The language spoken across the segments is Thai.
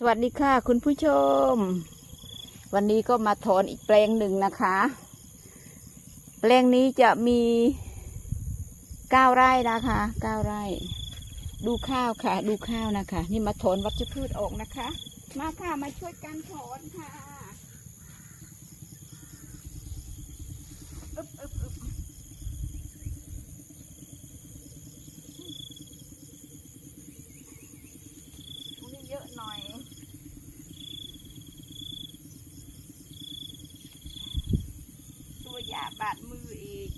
สวัสดีค่ะ คุณผู้ชม วันนี้ก็มาถอนอีกแปลงหนึ่งนะคะ แปลงนี้จะมีเก้าไร่นะคะเก้าไร่ ดูข้าวค่ะ ดูข้าวนะคะ นี่มาถอนวัชพืชออกนะคะ มาค่ะมาช่วยกันถอนค่ะอึบอึบอึบตรงนี้เยอะหน่อย ตัวยาบาดมืออีก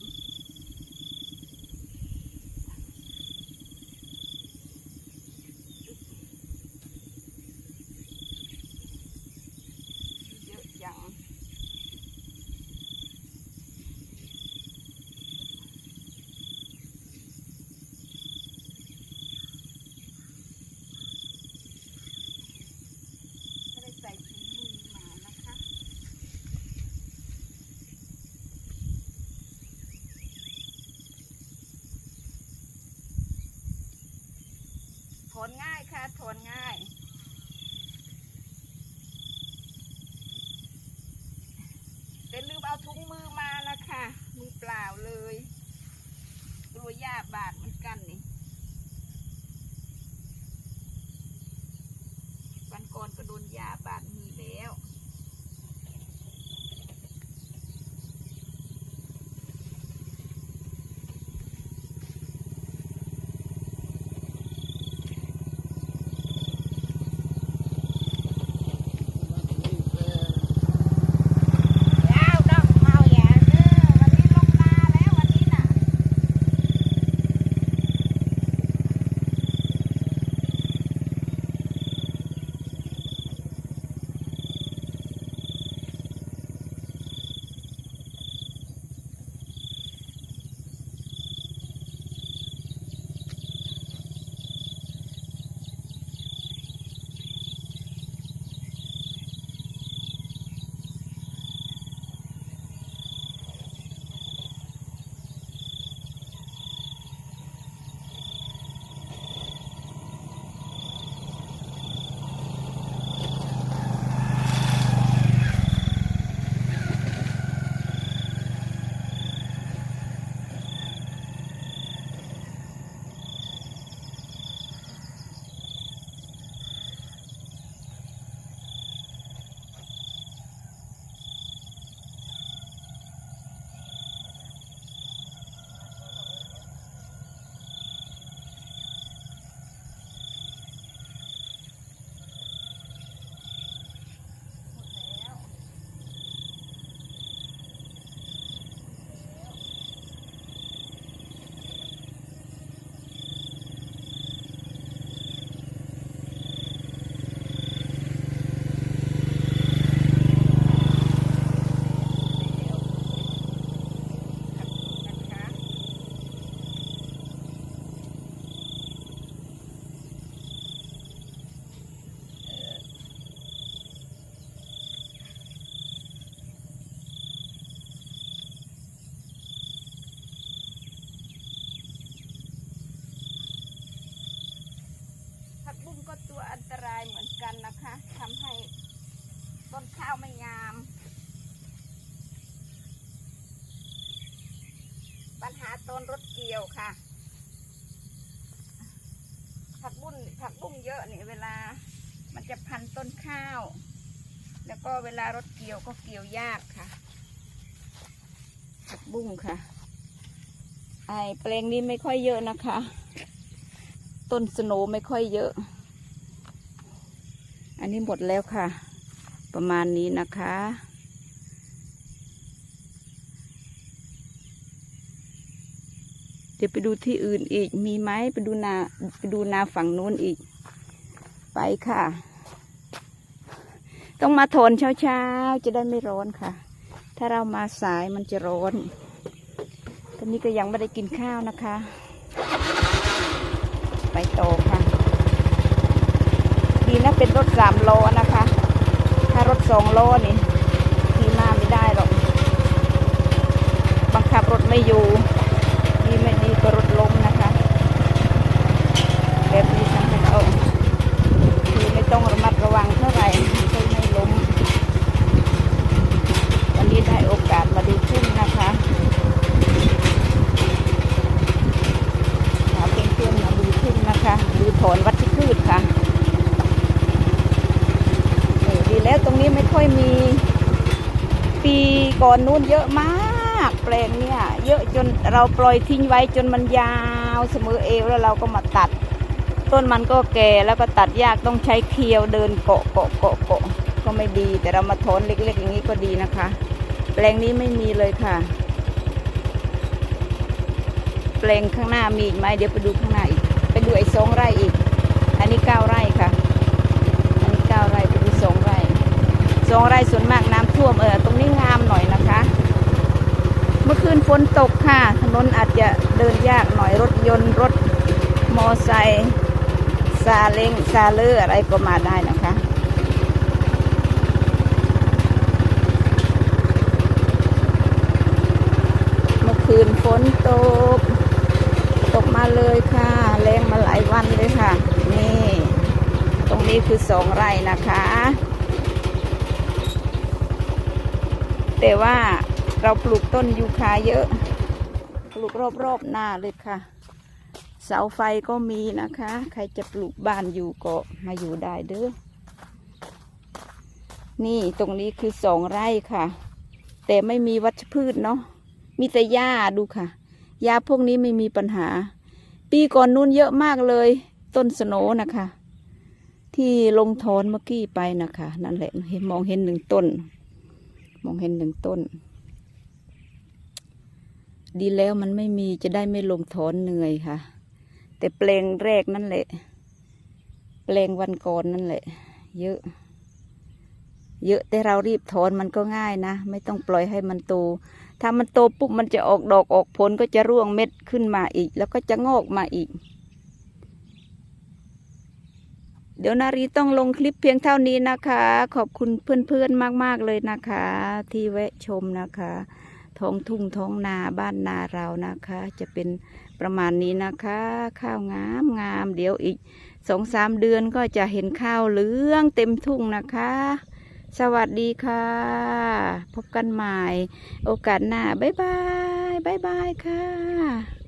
เยอะจัง ไม่ได้ใส่ถุงมือมานะคะ ถอนง่ายค่ะถอนง่ายแต่ลืมเอาถุงมือมานะคะมือเปล่าเลยตัวหญ้าบาดเหมือนกันนี่วันก่อนก็โดนหญ้าบาด ก็ตัวอันตรายเหมือนกันนะคะทำให้ต้นข้าวไม่งาม ปัญหาต้นรถเกี่ยวค่ะ ผักบุ้งผักบุ้งเยอะนี่เวลามันจะพันต้นข้าว แล้วก็เวลารถเกี่ยวก็เกี่ยวยากค่ะ ผักบุ้งค่ะ ไอแปลงนี้ไม่ค่อยเยอะนะคะ ต้นสโนไม่ค่อยเยอะ อันนี้หมดแล้วค่ะ ประมาณนี้นะคะ เดี๋ยวไปดูที่อื่นอีกมีไหมไปดูนาไปดูนาฝั่งนู้นอีก ไปค่ะ ต้องมาทนเช้าๆ จะได้ไม่ร้อนค่ะ ถ้าเรามาสายมันจะร้อนตอนนี้ก็ยังไม่ได้กินข้าวนะคะ ไปโตค่ะ นะเป็นรถสามโลนะคะ ถ้ารถสองโลนี่ขี่มาไม่ได้หรอก บังคับรถไม่อยู่ ดีไม่ดีก็รถล้มนะคะ แบบนี้ทำให้เราคือไม่ต้องระมัดระวังเท่าไหร่ แล้วตรงนี้ไม่ค่อยมี ปีก่อนนู้นเยอะมาก แปลงเนี่ย เยอะจนเราปล่อยทิ้งไว้จนมันยาวเสมอเอวแล้วเราก็มาตัด ต้นมันก็แก่แล้วก็ตัดยากต้องใช้เคียวเดินเกาะเกาะเกาะเกาะก็ไม่ดี แต่เรามาถอนเล็ก ๆ อย่างนี้ก็ดีนะคะ แปลงนี้ไม่มีเลยค่ะ แปลงข้างหน้ามีอีกไหมเดี๋ยวไปดูข้างหน้าอีกไปดูไอ้สองไร่อีก อันนี้เก้าไร่ค่ะ อันนี้เก้าไร่ไปดูสองไร่ สองไร่ส่วนมากน้ำท่วมเออตรงนี้งามหน่อยนะคะ เมื่อคืนฝนตกค่ะ ถนนอาจจะเดินยากหน่อยรถยนต์รถมอไซค์ซาเล้งซาเลอร์อะไรก็มาได้นะคะเมื่อคืนฝนตก ตกมาเลยค่ะแรงมาหลายวันเลยค่ะ นี่ ตรงนี้คือสองไร่นะคะ แต่ว่าเราปลูกต้นยูคาเยอะ ปลูกรอบๆหน้าเลยค่ะ เสาไฟก็มีนะคะ ใครจะปลูกบ้านอยู่ก็มาอยู่ได้เด้อ นี่ตรงนี้คือสองไร่ค่ะ แต่ไม่มีวัชพืชเนาะ มีแต่หญ้าดูค่ะ ยาพวกนี้ไม่มีปัญหา ปีก่อนนู้นเยอะมากเลย ต้นสโนนะคะ ที่ลงทอนเมื่อกี้ไปนะคะ นั่นแหละเห็นมองเห็นหนึ่งต้น มองเห็นหนึ่งต้น ดีแล้วมันไม่มีจะได้ไม่ลงถอนเหนื่อยค่ะ แต่แปลงแรกนั่นแหละ แปลงวันก่อนนั่นแหละ เยอะ เยอะแต่เรารีบถอนมันก็ง่ายนะ ไม่ต้องปล่อยให้มันโต ถ้ามันโตปุ๊บมันจะออกดอกออกผลก็จะร่วงเม็ดขึ้นมาอีก แล้วก็จะงอกมาอีก เดี๋ยวนารีต้องลงคลิปเพียงเท่านี้นะคะ ขอบคุณเพื่อนๆมากๆเลยนะคะ ที่แวะชมนะคะท้องทุ่งท้องนาบ้านนาเรานะคะ จะเป็นประมาณนี้นะคะ ข้าวงามงาม เดี๋ยวอีกสองสามเดือนก็จะเห็นข้าวเหลืองเต็มทุ่งนะคะ สวัสดีค่ะ พบกันใหม่ โอกาสหน้า บ๊ายบาย บ๊ายบายค่ะ